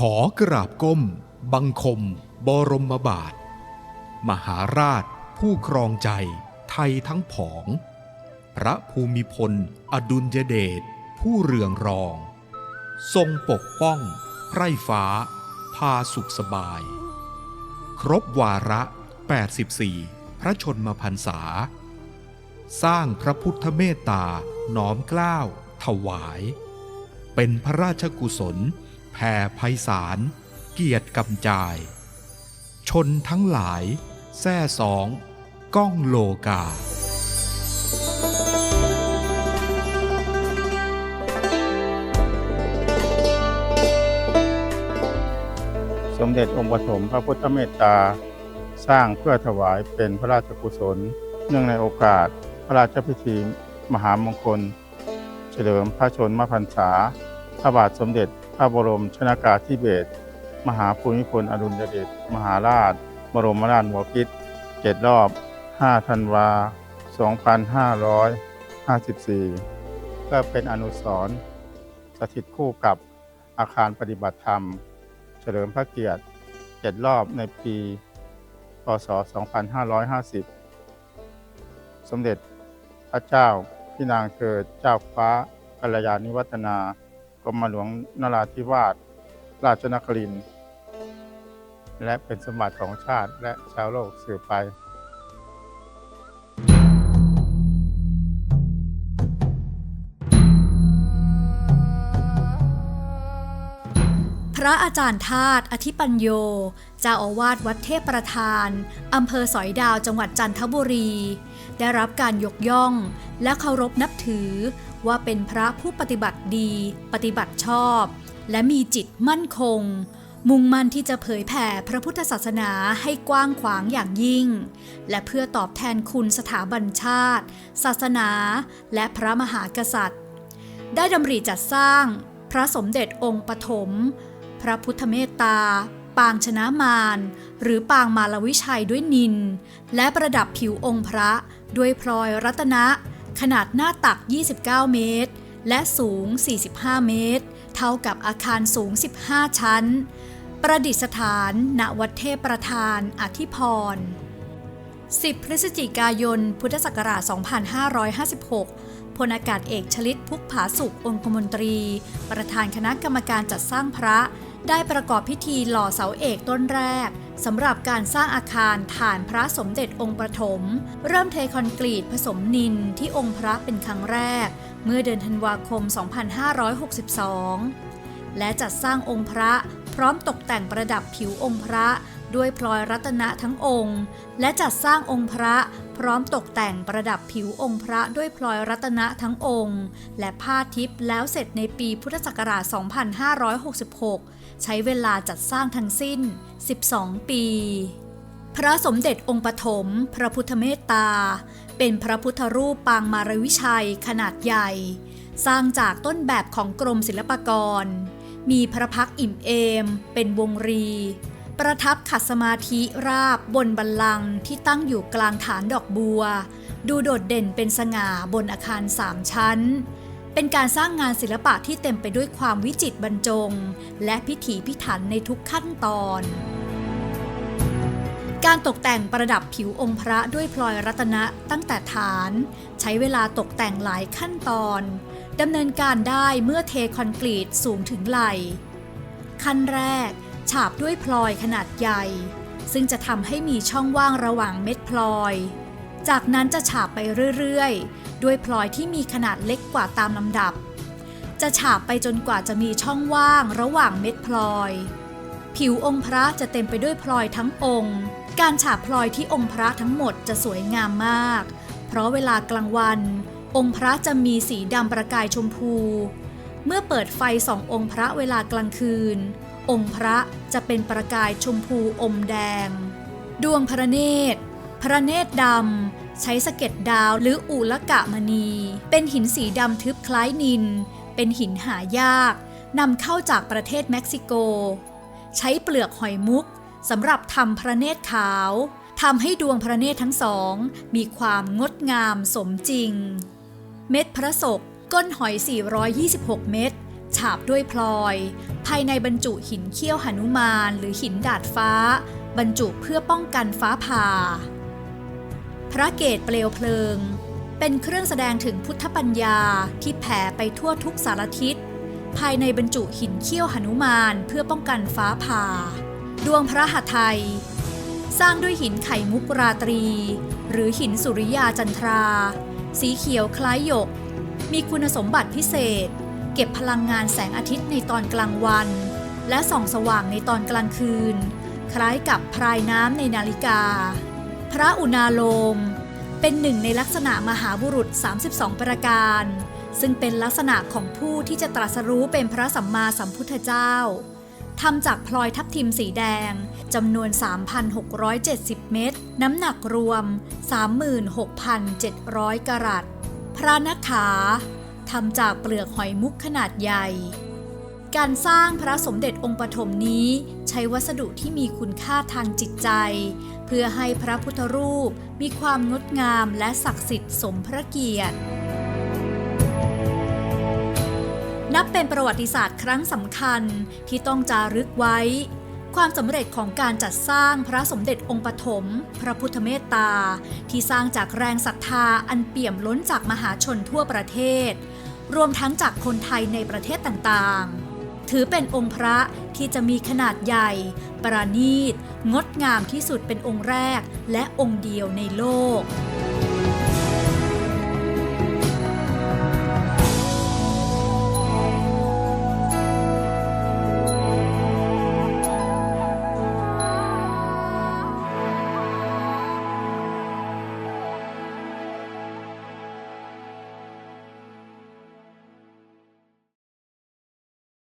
ขอกราบก้ม บังคม บรมบาท มหาราช ผู้ครองใจ ไทยทั้งผอง พระภูมิพล อดุลยเดชผู้เรืองรอง ทรงปกป้อง ไพร่ฟ้า พาสุขสบาย ครบวาระ 84 พระชนมพรรษา สร้างพระพุทธเมตตาน้อมกล้าว ถวาย เป็นพระราชกุศล แผ่ไพศาล เกียรติกำจาย ชนทั้งหลาย แท่สองก้องโลกาสมเด็จองค์ปฐมพระพุทธเมตตา สร้างเพื่อถวายเป็นพระราชกุศล เนื่องในโอกาสพระราชพิธี มหามงคล เฉลิมพระชนมพรรษา พระบาทสมเด็จ พระบรมชนากาธิเบศรมหาภูมิพลอดุลยเดชมหาราช บรมราชบพิตรเจ็ดรอบ 5 ธันวา 2554ก็เป็นอนุสรณ์สถิตคู่กับอาคารปฏิบัติธรรม เฉลิมพระเกียรติ7รอบในปีพศ 2550 สมเด็จพระเจ้าพี่นางเกิดเจ้าฟ้ากัลยาณิวัฒนา กรมหลวงนราธิวาสราชนครินทร์และเป็นสมบัติของชาติและชาวโลกสืบไปพระอาจารย์ธาตุอธิปัญโย เจ้าอาวาสวัดเทพประธาน อำเภอสอยดาวจังหวัดจันทบุรี ได้รับการยกย่องและเคารพนับถือ ว่าเป็นพระผู้ปฏิบัติดี ปฏิบัติชอบ และมีจิตมั่นคง มุ่งมั่นที่จะเผยแผ่พระพุทธศาสนาให้กว้างขวางอย่างยิ่ง และเพื่อตอบแทนคุณสถาบันชาติ ศาสนา และพระมหากษัตริย์ ได้ดำริจัดสร้าง พระสมเด็จองค์ปฐมพระพุทธเมตตา ปางชนะมาร หรือปางมาลวิชัยด้วยนิน และประดับผิวองค์พระด้วยพลอยรัตนะ ขนาดหน้าตัก 29 เมตร และสูง 45 เมตร เท่ากับอาคารสูง 15 ชั้น ประดิษฐานณวัดเทพประธานอธิพร 10 พฤศจิกายน พุทธศักราช 2556 พลอากาศเอกชลิตพุกผาสุของคมนตรี ประธานคณะกรรมการจัดสร้างพระ ได้ประกอบพิธีหล่อเสาเอกต้นแรก สำหรับการสร้างอาคารฐานพระสมเด็จองค์ประถม เริ่มเทคอนกรีตผสมนินที่องค์พระเป็นครั้งแรก เมื่อเดือนธันวาคม 2562 และจัดสร้างองค์พระพร้อมตกแต่งประดับผิวองค์พระด้วยพลอยรัตนะทั้งองค์ และจัดสร้างองค์พระ พร้อมตกแต่งประดับผิวองค์พระด้วยพลอยรัตนะทั้งองค์ และผ้าทิพย์แล้วเสร็จในปีพุทธศักราช 2566 ใช้เวลาจัดสร้างทั้งสิ้น 12 ปี พระสมเด็จองค์ปฐมพระพุทธเมตตา เป็นพระพุทธรูปปางมารวิชัยขนาดใหญ่ สร้างจากต้นแบบของกรมศิลปากร มีพระพักอิ่มเอม เป็นวงรี ประทับขัดสมาธิราบบนบัลลังก์ที่ตั้งอยู่กลางฐานดอกบัว ดูโดดเด่นเป็นสง่าบนอาคารสามชั้น เป็นการสร้างงานศิลปะที่เต็มไปด้วยความวิจิตรบรรจง และพิถีพิถันในทุกขั้นตอน การตกแต่งประดับผิวองค์พระด้วยพลอยรัตนะตั้งแต่ฐาน ใช้เวลาตกแต่งหลายขั้นตอนดำเนินการได้เมื่อเทคอนกรีตสูงถึงไหลขั้นแรก ฉาบด้วยพลอยขนาดใหญ่ ซึ่งจะทำให้มีช่องว่างระหว่างเม็ดพลอย จากนั้นจะฉาบไปเรื่อยๆ ด้วยพลอยที่มีขนาดเล็กกว่าตามลำดับ จะฉาบไปจนกว่าจะมีช่องว่างระหว่างเม็ดพลอย ผิวองค์พระจะเต็มไปด้วยพลอยทั้งองค์ การฉาบพลอยที่องค์พระทั้งหมดจะสวยงามมาก เพราะเวลากลางวัน องค์พระจะมีสีดำประกายชมพู เมื่อเปิดไฟส่ององค์พระเวลากลางคืน องค์พระจะเป็นประกายชมพูอมแดง ดวงพระเนตร พระเนตรดำ ใช้สะเก็ดดาวหรืออุลกะมณี เป็นหินสีดำทึบคล้ายนิน เป็นหินหายากนำเข้าจากประเทศเม็กซิโก ใช้เปลือกหอยมุกสำหรับทำพระเนตรขาวทำให้ดวงพระเนตรทั้งสอง มีความงดงามสมจริง เม็ดพระศกก้นหอย 426 เม็ด ฉาบด้วยพลอย ภายในบรรจุหินเขี้ยวหนุมานหรือหินดาดฟ้า บรรจุเพื่อป้องกันฟ้าผ่า พระเกศเปลวเพลิง เป็นเครื่องแสดงถึงพุทธปัญญาที่แผ่ไปทั่วทุกสารทิศ ภายในบรรจุหินเขี้ยวหนุมานเพื่อป้องกันฟ้าผ่า ดวงพระหทัยสร้างด้วยหินไข่มุกราตรี หรือหินสุริยาจันทรา สีเขียวคล้ายหยก มีคุณสมบัติพิเศษ เก็บพลังงานแสงอาทิตย์ในตอนกลางวัน และส่องสว่างในตอนกลางคืน คล้ายกับพรายน้ำในนาฬิกา พระอุณาโลม เป็นหนึ่งในลักษณะมหาบุรุษ 32 ประการ ซึ่งเป็นลักษณะของผู้ที่จะตรัสรู้เป็นพระสัมมาสัมพุทธเจ้าทำจากพลอยทับทิมสีแดงจำนวน 3,670 เม็ดน้ำหนักรวม 36,700 กรัตพระนักขา ทำจากเปลือกหอยมุกขนาดใหญ่ การสร้างพระสมเด็จองค์ปฐมนี้ใช้วัสดุที่มีคุณค่าทางจิตใจ เพื่อให้พระพุทธรูปมีความงดงามและศักดิ์สิทธิ์สมพระเกียรตินับเป็นประวัติศาสตร์ครั้งสำคัญที่ต้องจารึกไว้ ความสำเร็จของการจัดสร้างพระสมเด็จองค์ปฐมพระพุทธเมตตา ที่สร้างจากแรงศรัทธาอันเปี่ยมล้นจากมหาชนทั่วประเทศ รวมทั้งจากคนไทยในประเทศต่างๆ ถือเป็นองค์พระที่จะมีขนาดใหญ่ ประณีต งดงามที่สุดเป็นองค์แรก และองค์เดียวในโลก